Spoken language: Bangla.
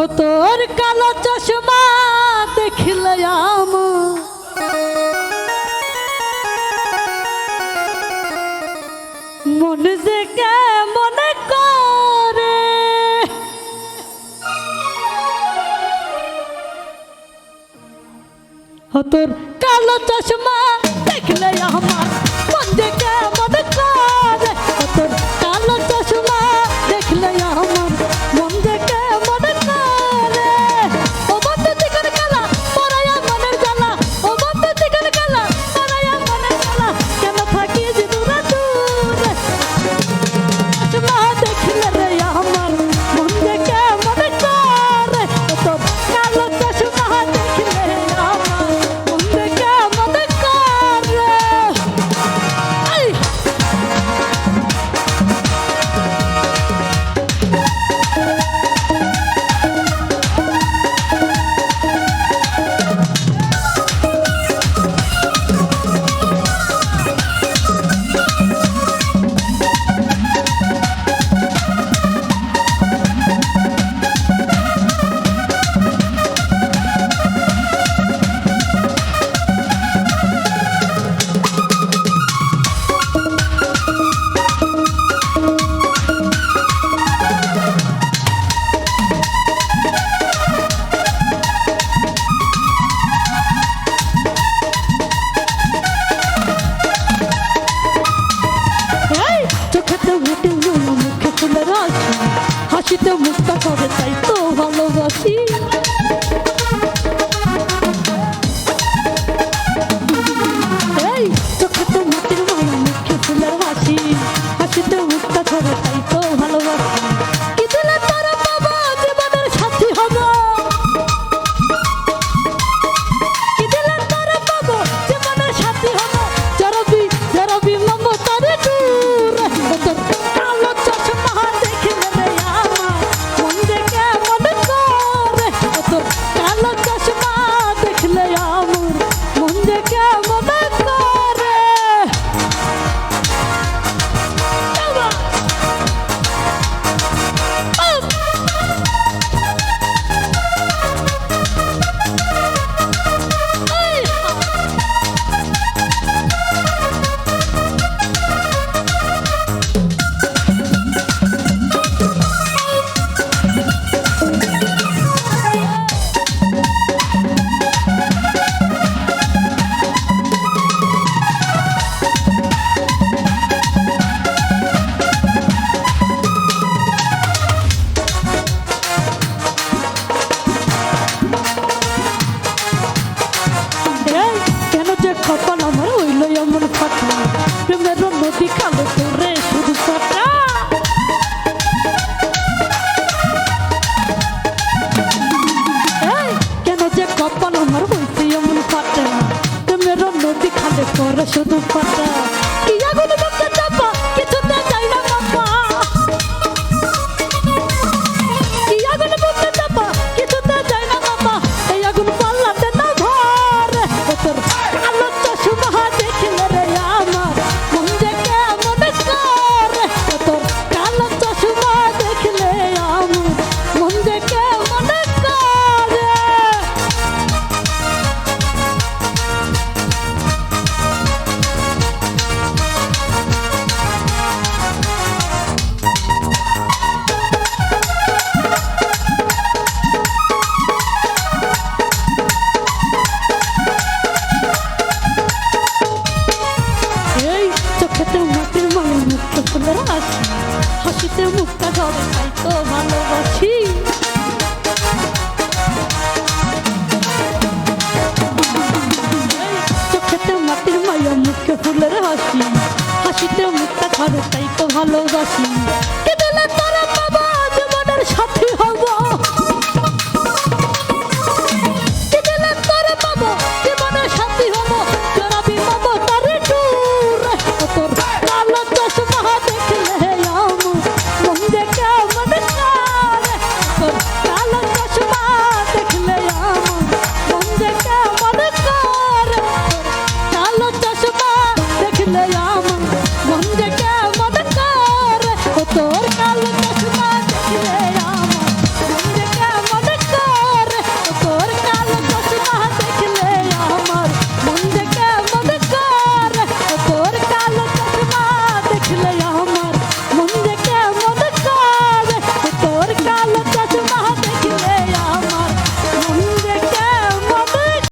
ও তোর কালো চশমা দেখিলে আমার মন যে মনে করে। ও তোর কালো চশমা দেখলে আমার মন যে চোখেতে উঠে মুখে ফুলে রাখি হাসিতে মুক্তা করে তাই তো ভালোবাসি। the রাস হাসিতে মুখটা ধরে, তাই তো ভালোবাসি। চোখেতে মাটির মায়া, মুখে ফুলের হাসি। হাসিতে মুখটা ধরে, তাই তো ভালোবাসি।